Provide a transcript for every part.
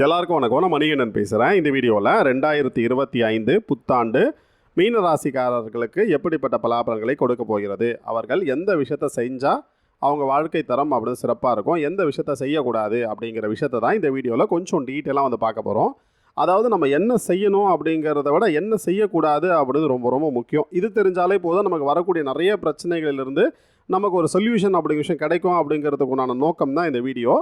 எல்லாருக்கும் வணக்கம். நான் மணிகண்டன் பேசுகிறேன் இந்த வீடியோவில் ரெண்டாயிரத்தி இருபத்தி ஐந்து புத்தாண்டு மீன ராசிக்காரர்களுக்கு எப்படிப்பட்ட பலாபலங்களை கொடுக்க போகிறது? அவர்கள் எந்த விஷயத்தை செஞ்சால் அவங்க வாழ்க்கை தரம் அப்படின்னு சிறப்பாக இருக்கும்? எந்த விஷயத்த செய்யக்கூடாது அப்படிங்கிற விஷயத்தை தான் இந்த வீடியோவில் கொஞ்சம் டீட்டெயிலாக வந்து பார்க்க போகிறோம் அதாவது நம்ம என்ன செய்யணும் அப்படிங்கிறத விட என்ன செய்யக்கூடாது அப்படிங்கிறது ரொம்ப ரொம்ப முக்கியம். இது தெரிஞ்சாலே போதும். நமக்கு வரக்கூடிய நிறைய பிரச்சனைகளிலிருந்து நமக்கு ஒரு சொல்யூஷன் அப்படிங்கிற விஷயம் கிடைக்கும் அப்படிங்கிறதுக்குண்டான நோக்கம் தான் இந்த வீடியோ.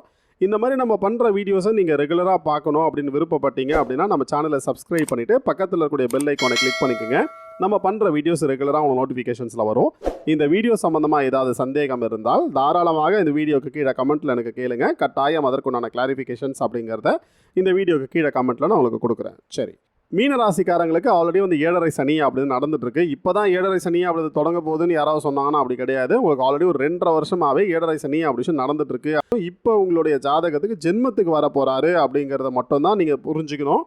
இந்த மாதிரி நம்ம பண்ணுற வீடியோஸை நீங்கள் ரெகுலராக பார்க்கணும் அப்படின்னு விருப்பப்பட்டீங்க அப்படின்னா நம்ம சேனலை சப்ஸ்கிரைப் பண்ணிவிட்டு பக்கத்தில் இருக்கக்கூடிய பெல் ஐக்கானை கிளிக் பண்ணிக்கோங்க. நம்ம பண்ணுற வீடியோஸ் ரெகுலராக உங்கள் நோட்டிஃபிகேஷன்ஸில் வரும். இந்த வீடியோ சம்மந்தமாக ஏதாவது சந்தேகம் இருந்தால் தாராளமாக இந்த வீடியோக்கு கீழே கமெண்ட்டில் எனக்கு கேளுங்க. கட்டாயம் அதற்குண்டான கிளாரிஃபிகேஷன்ஸ் அப்படிங்கிறத இந்த வீடியோக்கு கீழே கமெண்ட்டில் நான் உங்களுக்கு கொடுக்குறேன். சரி. மீன ராசிக்காரங்களுக்கு ஆல்ரெடி வந்து ஏழரை சனி அப்படின்னு நடந்துட்டுருக்கு. இப்போ தான் ஏழரை சனி அப்படி தொடங்க போகுதுன்னு யாராவது சொன்னாங்கன்னா அப்படி கிடையாது. உங்களுக்கு ஆல்ரெடி ஒரு ரெண்டரை வருஷமாவே ஏழரை சனி அப்படின்னு நடந்துட்டுருக்கு. அப்புறம் இப்போ உங்களுடைய ஜாதகத்துக்கு ஜென்மத்துக்கு வர போகிறாரு அப்படிங்கிறத மட்டும்தான் நீங்கள் புரிஞ்சுக்கணும்.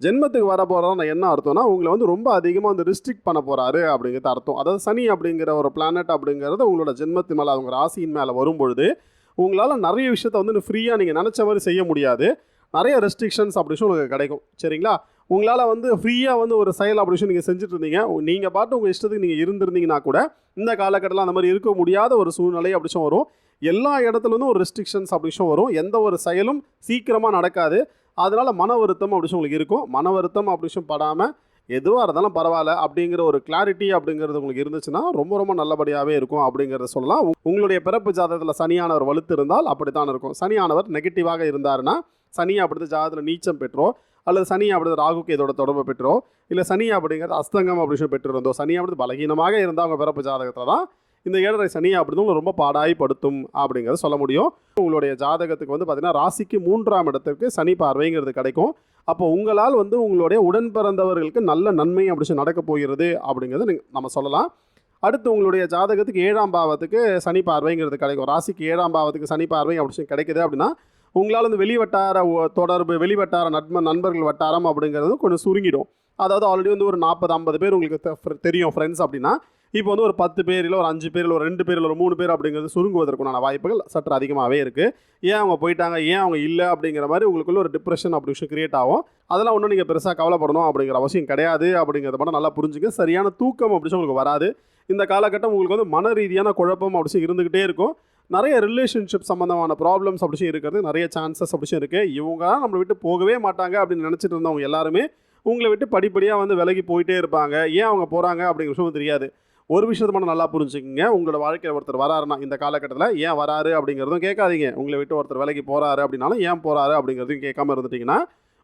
ஜென்மத்துக்கு வர போகிறோம்னா என்ன அர்த்தம்னா உங்களை வந்து ரொம்ப அதிகமாக வந்து ரிஸ்ட்ரிக்ட் பண்ண போகிறாரு அப்படிங்கிறது அர்த்தம். அதாவது சனி அப்படிங்கிற ஒரு பிளானட் அப்படிங்கிறது உங்களோட ஜென்மத்து மேலே அவங்க ராசியின் மேலே வரும்பொழுது உங்களால் நிறைய விஷயத்த வந்து ஃப்ரீயாக நீங்கள் நினச்ச மாதிரி செய்ய முடியாது. நிறைய ரெஸ்ட்ரிக்ஷன்ஸ் அப்படின்னு உங்களுக்கு கிடைக்கும். சரிங்களா? உங்களால் வந்து ஃப்ரீயாக வந்து ஒரு செயல் ஆப்ரேஷன் நீங்கள் செஞ்சுட்டு இருந்தீங்க நீங்கள் பாட்டு உங்கள் இஷ்டத்துக்கு நீங்கள் இருந்திருந்தீங்கன்னா கூட இந்த காலகட்டத்தில் அந்த மாதிரி இருக்க முடியாத ஒரு சூழ்நிலை அப்படிச்சும் வரும். எல்லா இடத்துலருந்தும் ஒரு ரெஸ்ட்ரிக்ஷன்ஸ் அப்படிச்சும் வரும். எந்த ஒரு செயலும் சீக்கிரமாக நடக்காது. அதனால் மன வருத்தம் அப்படிச்சும் உங்களுக்கு இருக்கும். மன வருத்தம் அப்படிச்சும் படாமல் எதுவாக இருந்தாலும் பரவாயில்ல அப்படிங்கிற ஒரு கிளாரிட்டி அப்படிங்கிறது உங்களுக்கு இருந்துச்சுன்னா ரொம்ப ரொம்ப நல்லபடியாகவே இருக்கும் அப்படிங்கிறத சொல்லலாம். உங்களுடைய பிறப்பு ஜாதகத்தில் சனியானவர் வலுத்து இருந்தால் அப்படி தான் இருக்கும். சனியானவர் நெகட்டிவாக இருந்தாருன்னா சனி அப்படித்த ஜாதகத்தில் நீச்சம் பெற்றோ அல்லது சனி அப்படிது ராகுக்கு இதோட தொடர்பு பெற்றோ இல்லை சனி அப்படிங்கிறது அஸ்தங்கம் அப்படின்னு சொல்லி பெற்றிருந்தோ சனி அப்படிது பலகீனமாக இருந்தால் அவங்க பிறப்பு ஜாதகத்தில் தான் இந்த ஏழரை சனி அப்படிது ரொம்ப பாடாய்படுத்தும் அப்படிங்கிறத சொல்ல முடியும். உங்களுடைய ஜாதகத்துக்கு வந்து பார்த்திங்கன்னா ராசிக்கு மூன்றாம் இடத்திற்கு சனி பார்வைங்கிறது கிடைக்கும். அப்போ உங்களால் வந்து உங்களுடைய உடன் பிறந்தவர்களுக்கு நல்ல நன்மை அப்படி நடக்கப் நடக்க போகிறது அப்படிங்கிறத நம்ம சொல்லலாம். அடுத்து உங்களுடைய ஜாதகத்துக்கு ஏழாம் பாவத்துக்கு சனி பார்வைங்கிறது கிடைக்கும். ராசிக்கு ஏழாம் பாவத்துக்கு சனி பார்வை அப்படி கிடைக்குது அப்படின்னா உங்களால் வந்து வெளிவட்டார ஒ- தொடர்பு வெளிவட்டார நட்ப நண்பர்கள் வட்டாரம் அப்படிங்கிறது கொஞ்சம் சுருங்கிடும். அதாவது ஆல்ரெடி வந்து ஒரு நாற்பது ஐம்பது பேர் உங்களுக்கு தெரியும் ஃப்ரெண்ட்ஸ் அப்படின்னா இப்போ வந்து ஒரு பத்து பேர் இல்லை ஒரு அஞ்சு பேர் இல்லை ஒரு ரெண்டு பேர் இல்லை ஒரு மூணு பேர் அப்படிங்கிறது சுருங்குவதற்குண்டான வாய்ப்புகள் சற்று அதிகமாகவே இருக்குது ஏன் அவங்க போயிட்டாங்க ஏன் அவங்க இல்லை அப்படிங்கிற மாதிரி உங்களுக்குள்ள ஒரு டிப்ரெஷன் அப்படி விஷயம் கிரியேட் ஆகும். அதெல்லாம் ஒன்றும் நீங்கள் பெருசாக கவலைப்படணும் அப்படிங்கிற அவசியம் கிடையாது அப்படிங்கிறத மட்டும் நல்லா புரிஞ்சுங்க சரியான தூக்கம் அப்படின்னு சொல்லி உங்களுக்கு வராது. இந்த காலகட்டம் உங்களுக்கு வந்து மன ரீதியான குழப்பம் அப்படி இருந்துக்கிட்டே இருக்கும். நிறைய ரிலேஷன்ஷிப் சம்மந்தமான ப்ராப்ளம்ஸ் அப்படி இருக்கிறது நிறைய சான்சஸ் அப்படி இருக்குது இவங்க நம்மளை விட்டு போகவே மாட்டாங்க அப்படின்னு நினச்சிட்டு இருந்தவங்க எல்லாருமே உங்களை விட்டு படிப்படியாக வந்து விலகி போயிட்டே இருப்பாங்க. ஏன் அவங்க போகிறாங்க அப்படிங்கிற விஷயம் தெரியாது. ஒரு விஷயத்தை மட்டும் நல்லா புரிஞ்சுக்கங்க. உங்களோட வாழ்க்கையில் ஒருத்தர் வராருன்னா இந்த காலகட்டத்தில் ஏன் வராரு அப்படிங்கிறதும் கேட்காதீங்க. உங்களை விட்டு ஒருத்தர் விலைக்கு போகிறாரு அப்படின்னாலும் ஏன் போகிறாரு அப்படிங்கிறதையும் கேட்காம இருந்துட்டிங்கன்னா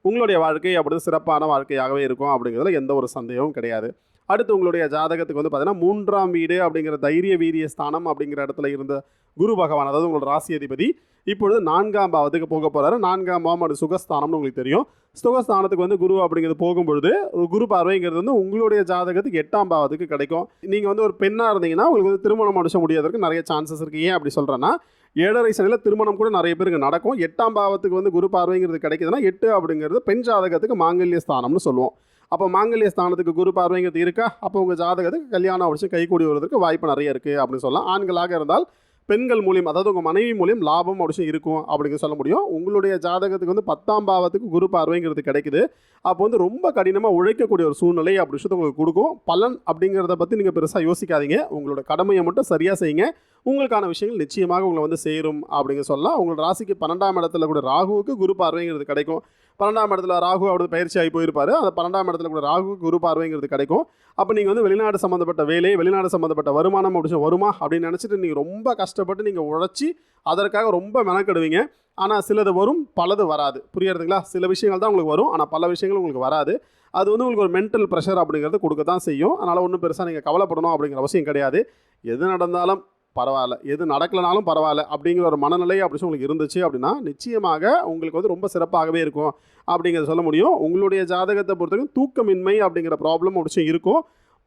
உங்களுடைய வாழ்க்கை அப்படி சிறப்பான வாழ்க்கையாகவே இருக்கும் அப்படிங்கிறதுல எந்த ஒரு சந்தேகமும் கிடையாது. அடுத்து உங்களுடைய ஜாதகத்துக்கு வந்து பார்த்தீங்கன்னா மூன்றாம் வீடு அப்படிங்கிற தைரிய வீரிய ஸ்தானம் அப்படிங்கிற இடத்துல இருந்த குரு பகவான் அதாவது உங்களோட ராசி அதிபதி இப்பொழுது நான்காம் பாவத்துக்கு போக போகிறாரு நான்காம் பாவம் அது சுகஸ்தானம்னு உங்களுக்கு தெரியும். சுகஸ்தானத்துக்கு வந்து குரு அப்படிங்கிறது போகும்பொழுது குரு பார்வைங்கிறது வந்து உங்களுடைய ஜாதகத்துக்கு எட்டாம் பாவத்துக்கு கிடைக்கும். நீங்கள் வந்து ஒரு பெண்ணாக இருந்தீங்கன்னா உங்களுக்கு வந்து திருமணம் முடிச்ச முடியாததுக்கு நிறைய சான்சஸ் இருக்குது ஏன் அப்படி சொல்கிறேன்னா ஏழரை சனியில் திருமணம் கூட நிறைய பேருக்கு நடக்கும். எட்டாம் பாவத்துக்கு வந்து குரு பார்வைங்கிறது கிடைக்குதுன்னா எட்டு அப்படிங்கிறது பெண் ஜாதகத்துக்கு மாங்கல்ய ஸ்தானம்னு சொல்லுவோம். அப்போ மாங்கல்ய ஸ்தானத்துக்கு குரு பார்வைங்கிறது இருக்கா? அப்போ உங்கள் ஜாதகத்துக்கு கல்யாணம் வச்சு கைகூடி வருவதற்கு வாய்ப்பு நிறைய இருக்குது அப்படின்னு சொல்லலாம். ஆண்களாக இருந்தால் பெண்கள் மூலியம் அதாவது உங்கள் மனைவி மூலியம் லாபம் அப்படிச்சும் இருக்கும் அப்படிங்க சொல்ல முடியும். உங்களுடைய ஜாதகத்துக்கு வந்து பத்தாம் பாவத்துக்கு குரு பார்வைங்கிறது கிடைக்குது. அப்போ வந்து ரொம்ப கடினமாக உழைக்கக்கூடிய ஒரு சூழ்நிலை அப்படி விஷயத்தை உங்களுக்கு கொடுக்கும். பலன் அப்படிங்கிறத பற்றி நீங்கள் பெருசாக யோசிக்காதீங்க. உங்களோட கடமையை மட்டும் சரியாக செய்யுங்க. உங்களுக்கான விஷயங்கள் நிச்சயமாக உங்களை வந்து சேரும் அப்படிங்க சொல்லலாம். உங்களோட ராசிக்கு பன்னெண்டாம் இடத்துல கூட ராகுவுக்கு குரு பார்வைங்கிறது கிடைக்கும். பன்னெண்டாம் இடத்துல ராகு அவரது பயிற்சி ஆகி போயிருப்பார். அந்த பன்னெண்டாம் இடத்துல கூட ராகு குரு பார்வைங்கிறது கிடைக்கும். அப்போ நீங்கள் வந்து வெளிநாடு சம்மந்தப்பட்ட வேலை வெளிநாடு சம்மந்தப்பட்ட வருமானம் அப்படி வருமா அப்படின்னு நினச்சிட்டு நீங்கள் ரொம்ப கஷ்டப்பட்டு நீங்கள் உழைச்சி அதற்காக ரொம்ப மெனக்கெடுவீங்க. ஆனால் சிலது வரும் பலது வராது. புரியறதுங்களா? சில விஷயங்கள் தான் உங்களுக்கு வரும் ஆனால் பல விஷயங்கள் உங்களுக்கு வராது. அது வந்து உங்களுக்கு ஒரு மென்டல் ப்ரெஷர் அப்படிங்கிறது கொடுக்க தான் செய்யும். அதனால் ஒன்றும் பெருசாக நீங்கள் கவலைப்படணும் அப்படிங்கிற அவசியம் கிடையாது. எது நடந்தாலும் பரவாயில்ல. எது நடக்கலனாலும் பரவாயில்ல அப்படிங்கிற ஒரு மனநிலை அப்படி உங்களுக்கு இருந்துச்சு அப்படின்னா நிச்சயமாக உங்களுக்கு வந்து ரொம்ப சிறப்பாகவே இருக்கும் அப்படிங்கிறத சொல்ல முடியும். உங்களுடைய ஜாதகத்தை பொறுத்தவரைக்கும் தூக்கமின்மை அப்படிங்கிற ப்ராப்ளம் ஒரு இருக்கும்.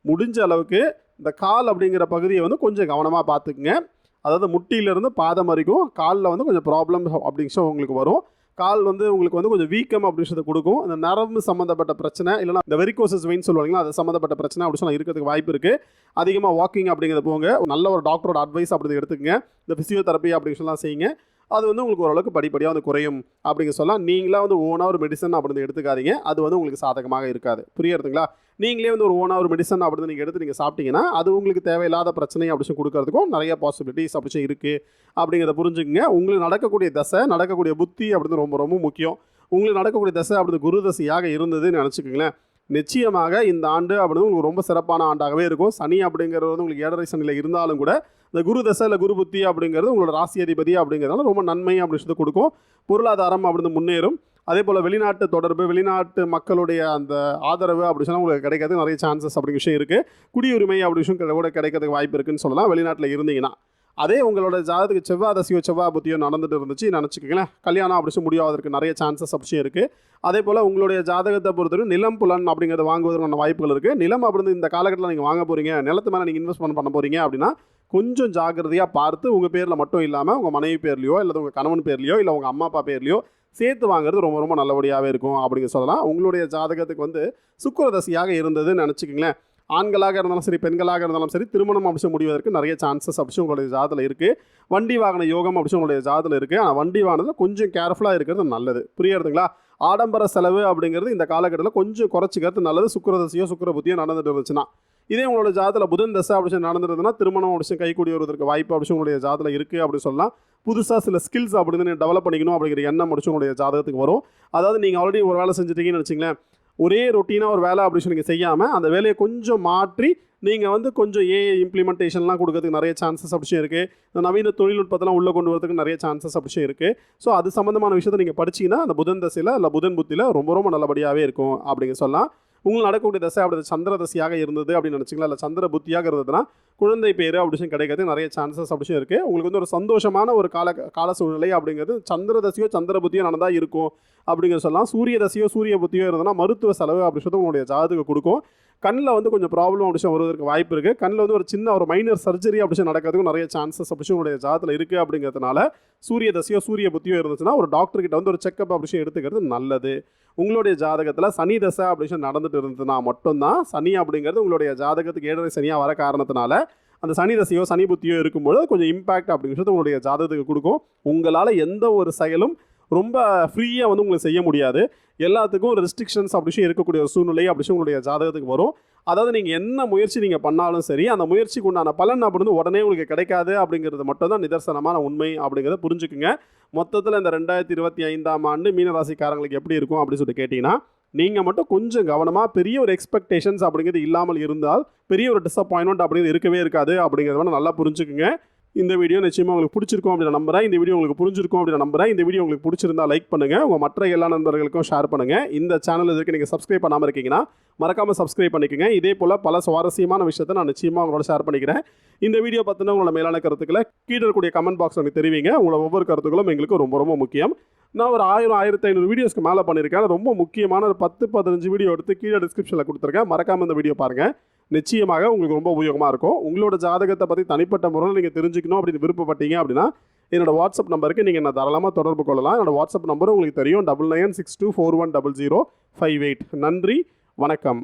முடிஞ்ச அளவுக்கு இந்த கால் அப்படிங்கிற பகுதியை வந்து கொஞ்சம் கவனமாக பார்த்துக்குங்க. அதாவது முட்டியிலேருந்து பாதம் வரைக்கும் காலில் வந்து கொஞ்சம் ப்ராப்ளம் அப்படிங்கிற உங்களுக்கு வரும். கால் வந்து உங்களுக்கு வந்து கொஞ்சம் வீக்கம் அப்படின்றத கொடுக்கும். இந்த நரம்பு சம்மந்தப்பட்ட பிரச்சனை இல்லைனா இந்த வெரிகோசஸ் வெயின் சொல்லுவாங்களா அது சம்மந்தப்பட்ட பிரச்சனை அப்படின்னு சொல்லி இருக்கிறதுக்கு வாய்ப்பு இருக்குது அதிகமாக வாக்கிங் அப்படிங்கிறத போங்க. நல்ல ஒரு டாக்டரோட அட்வைஸ் அப்படி எடுத்துக்கங்க. இந்த ஃபிசியோதெரப்பி அப்படின்னு சொல்லலாம் செய்யுங்க. அது வந்து உங்களுக்கு ஓரளவுக்கு படிப்படியாக வந்து குறையும் அப்படிங்க சொல்லலாம் நீங்களாக வந்து ஓனாக ஒரு மெடிசன் அப்படின்னு எடுத்துக்காதீங்க. அது வந்து உங்களுக்கு சாதகமாக இருக்காது. புரியறதுங்களா? நீங்களே வந்து ஒரு ஓனாக ஒரு மெடிசன் அப்படின்னு நீங்கள் எடுத்து நீங்கள் சாப்பிட்டீங்கன்னா அது உங்களுக்கு தேவையில்லாத பிரச்சனை அப்படின்னு கொடுக்கறதுக்கும் நிறைய பாசிபிலிட்டிஸ் அப்படிச்சும் இருக்குது அப்படிங்கிறத புரிஞ்சுக்கங்க. உங்களுக்கு நடக்கக்கூடிய தசை நடக்கக்கூடிய புத்தி அப்படின்னு ரொம்ப ரொம்ப முக்கியம். உங்களுக்கு நடக்கக்கூடிய தசை அப்படி குரு தசையாக இருந்ததுன்னு நினச்சிக்கோங்களேன். நிச்சயமாக இந்த ஆண்டு அப்படின்னு உங்களுக்கு ரொம்ப சிறப்பான ஆண்டாகவே இருக்கும். சனி அப்படிங்கிறது வந்து உங்களுக்கு ஏழரை சனியில் இருந்தாலும் கூட இந்த குரு தசை இல்லை குரு புத்தி அப்படிங்கிறது உங்களோட ராசி அதிபதி அப்படிங்கிறதால ரொம்ப நன்மை அப்படின்னு சொல்லி கொடுக்கும். பொருளாதாரம் அப்படின்னு முன்னேறும். அதே போல் வெளிநாட்டு தொடர்பு வெளிநாட்டு மக்களுடைய அந்த ஆதரவு அப்படி சொன்னால் உங்களுக்கு கிடைக்கிறது நிறைய சான்சஸ் அப்படிங்கிற விஷயம் இருக்குது குடியுரிமை அப்படி விஷயம் கூட கிடைக்கிறதுக்கு வாய்ப்பு இருக்குன்னு சொல்லலாம். வெளிநாட்டில் இருந்தீங்கன்னா. அதே உங்களோட ஜாதகத்துக்கு செவ்வாய் தசையோ செவ்வாய் புத்தியோ நடந்துட்டு இருந்துச்சு நினச்சிக்கங்களேன். கல்யாணம் அப்படி முடியாததுக்கு நிறைய சான்சஸ் அப்படி இருக்குது அதே போல் உங்களுடைய ஜாதகத்தை பொறுத்தவரை நிலம் புலன் அப்படிங்கிறத வாங்குவதற்கான வாய்ப்புகள் இருக்குது நிலம் அப்படின்னு இந்த காலகட்டத்தில் நீங்கள் வாங்க போகிறீங்க நிலத்து மேலே நீங்கள் இன்வெஸ்ட்மெண்ட் பண்ண போகிறீங்க அப்படின்னா கொஞ்சம் ஜாக்கிரதையாக பார்த்து உங்கள் பேரில் மட்டும் இல்லாமல் உங்கள் மனைவி பேர்லையோ இல்லை உங்கள் கணவன் பேர்லையோ இல்லை உங்கள் அம்மா அப்பா பேர்லையோ சேர்த்து வாங்குறது ரொம்ப ரொம்ப நல்லபடியாகவே இருக்கும் அப்படிங்க சொல்லலாம். உங்களுடைய ஜாதகத்துக்கு வந்து சுக்கரதசியாக இருந்ததுன்னு நினச்சிக்கிங்களேன். ஆண்களாக இருந்தாலும் சரி பெண்களாக இருந்தாலும் சரி திருமணம் அம்சம் முடிவதற்கு நிறைய சான்சஸ் அப்படி உங்களுடைய ஜாதத்தில் இருக்குது வண்டி வாகன யோகம் அப்படி உங்களுடைய ஜாதத்தில் இருக்குது ஆனால் வண்டி வாகனத்தில் கொஞ்சம் கேர்ஃபுல்லாக இருக்கிறது நல்லது. புரியுறதுங்களா? ஆடம்பர செலவு அப்படிங்கிறது இந்த காலகட்டத்தில் கொஞ்சம் குறைச்சிக்கிறது நல்லது. சுக்கரதசையோ சுக்கர புத்தியோ நடந்துட்டு இருந்துச்சுன்னா இதே உங்களோட ஜாதத்தில் புதன் தசை அப்படி நடந்துருதுன்னா திருமணம் அப்படி கைக்கூடி வருவதற்கு வாய்ப்பு அப்படி உங்களுடைய ஜாதத்தில் இருக்குது அப்படின்னு சொல்லலாம். புதுசாக சில ஸ்கில்ஸ் அப்படின்னு டெவலப் பண்ணிக்கணும் அப்படிங்கிற எண்ணம் முடிச்சு உங்களுடைய ஜாதகத்துக்கு வரும். அதாவது நீங்கள் ஆல்ரெடி ஒரு வேலை செஞ்சுட்டீங்கன்னு வச்சிங்களேன் ஒரே ரொட்டீனாக ஒரு வேலை அப்படின்னு நீங்கள் செய்யாமல் அந்த வேலையை கொஞ்சம் மாற்றி நீங்கள் வந்து கொஞ்சம் ஏ இம்ப்ளிமெண்டேஷன்லாம் கொடுக்கறதுக்கு நிறைய சான்சஸ் அப்படிச்சும் இருக்குது இந்த நவீன தொழில்நுட்பத்தெல்லாம் உள்ளே கொண்டு வரதுக்கு நிறைய சான்சஸ் அப்படிச்சும் இருக்குது ஸோ அது சம்மந்தமான விஷயத்தை நீங்கள் படிச்சிங்கன்னா அந்த புதன் தசையில் இல்லை புதன் புத்தியில் ரொம்ப ரொம்ப நல்லபடியாகவே இருக்கும் அப்படிங்க சொல்லலாம். உங்களுக்கு நடக்கக்கூடிய தசை அப்படி சந்திர தசையாக இருந்தது அப்படின்னு நினச்சிங்களா? இல்லை சந்திர புத்தியாக இருந்ததுன்னா குழந்தை பேர் அப்படின்னு கிடைக்கிறது நிறைய சான்சஸ் அப்படி இருக்குது உங்களுக்கு வந்து ஒரு சந்தோஷமான ஒரு கால கால சூழ்நிலை அப்படிங்கிறது சந்திர தசையோ சந்திர புத்தியோ நடந்தால் இருக்கும் அப்படிங்கிற சொல்லலாம். சூரிய தசையோ சூரிய புத்தியோ இருந்ததுன்னா மருத்துவ செலவு அப்படி சொல்லி உங்களுடைய ஜாதகம் கொடுக்கும். கண்ணில் வந்து கொஞ்சம் ப்ராப்ளம் அப்படி வருவதற்கு வாய்ப்பு இருக்குது கண்ணில் வந்து ஒரு சின்ன ஒரு மைனர் சர்ஜரி அப்படிச்சு நடக்கிறதுக்கும் நிறைய சான்சஸ் அப்படி உங்களுடைய ஜாதத்தில் இருக்குது அப்படிங்கிறதுனால சூரிய தசையோ சூரிய புத்தியோ இருந்துச்சுன்னா ஒரு டாக்டர்கிட்ட வந்து ஒரு செக்அப் அப்படி எடுத்துக்கிறது நல்லது. உங்களுடைய ஜாதகத்தில் சனி தசை அப்படின்னு நடந்துட்டு இருந்ததுன்னா மட்டும்தான் சனி அப்படிங்கிறது உங்களுடைய ஜாதகத்துக்கு ஏழரை சனியாக வர காரணத்தினால அந்த சனி தசையோ சனி புத்தியோ இருக்கும்போது கொஞ்சம் இம்பாக்ட் அப்படிங்கிறது உங்களுடைய ஜாதகத்துக்கு கொடுக்கும். உங்களால் எந்த ஒரு செயலும் ரொம்ப ஃப்ரீயாக வந்து உங்களுக்கு செய்ய முடியாது. எல்லாத்துக்கும் ரெஸ்ட்ரிக்ஷன்ஸ் அப்படி இருக்கக்கூடிய ஒரு சூழ்நிலை அப்படி உங்களுடைய ஜாதகத்துக்கு வரும். அதாவது நீங்கள் என்ன முயற்சி நீங்கள் பண்ணாலும் சரி அந்த முயற்சிக்கு உண்டான பலன் அப்படின்னு உடனே உங்களுக்கு கிடைக்காது அப்படிங்கிறது மட்டும் தான் நிதர்சனமான உண்மை அப்படிங்கிறத புரிஞ்சுக்குங்க. மொத்தத்தில் இந்த ரெண்டாயிரத்தி இருபத்தி ஐந்தாம் ஆண்டு மீனராசிக்காரங்களுக்கு எப்படி இருக்கும் அப்படின்னு சொல்லிட்டு கேட்டிங்கன்னா நீங்கள் மட்டும் கொஞ்சம் கவனமாக பெரிய ஒரு எக்ஸ்பெக்டேஷன்ஸ் அப்படிங்கிறது இல்லாமல் இருந்தால் பெரிய ஒரு டிசப்பாயின்மெண்ட் அப்படிங்கிறது இருக்கவே இருக்காது அப்படிங்கிறத நல்லா புரிஞ்சுக்குங்க. இந்த வீடியோ நிச்சயமாக உங்களுக்கு பிடிச்சிருக்கும் அப்படின்னு நம்புறேன். இந்த வீடியோ உங்களுக்கு புரிஞ்சிருக்கும் அப்படின்னு நம்புறேன். இந்த வீடியோ உங்களுக்கு பிடிச்சிருந்தா லைக் பண்ணுங்கள் உங்கள் மற்ற எல்லா நண்பர்களுக்கும் ஷேர் பண்ணுங்கள் இந்த சேனல் இதுக்கு நீங்கள் சப்ஸ்கிரைப் பண்ணாமல் இருக்கீங்கன்னா மறக்காமல் சப்ஸ்கிரைப் பண்ணிக்கோங்க. இதே போல் பல சுவாரஸ்யமான விஷயத்தை நான் நிச்சயமாக உங்களோட ஷேர் பண்ணிக்கிறேன். இந்த வீடியோ பார்த்தீங்கன்னா உங்களோட மேலான கருத்துக்களை கீழே இருக்கக்கூடிய கமெண்ட் பாக்ஸ் எனக்கு தெரிவிங்க. உங்களோட ஒவ்வொரு கருத்துக்களும் எங்களுக்கு ரொம்ப ரொம்ப முக்கியம். நான் ஒரு ஆயிரம் ஆயிரத்தி ஐநூறு வீடியோஸ்க்கு மேலே பண்ணியிருக்கேன். ரொம்ப முக்கியமான ஒரு பத்து பதினஞ்சு வீடியோ எடுத்து கீழே டிஸ்கிரிப்ஷனில் கொடுத்துருக்கேன். மறக்காமல் இந்த வீடியோ பாருங்கள் நிச்சயமாக உங்களுக்கு ரொம்ப உபயோகமாக இருக்கும். உங்களோட ஜாதகத்தை பற்றி தனிப்பட்ட முறையில் நீங்கள் தெரிஞ்சுக்கணும் அப்படின்னு விருப்பப்பட்டீங்க அப்படின்னா என்னோட வாட்ஸ்அப் நம்பருக்கு நீங்கள் நான் தாராளமாக தொடர்பு கொள்ளலாம். என்னோட வாட்ஸ்அப் நம்பரும் உங்களுக்கு தெரியும். Double nine six two four one double zero five eight நன்றி. வணக்கம்.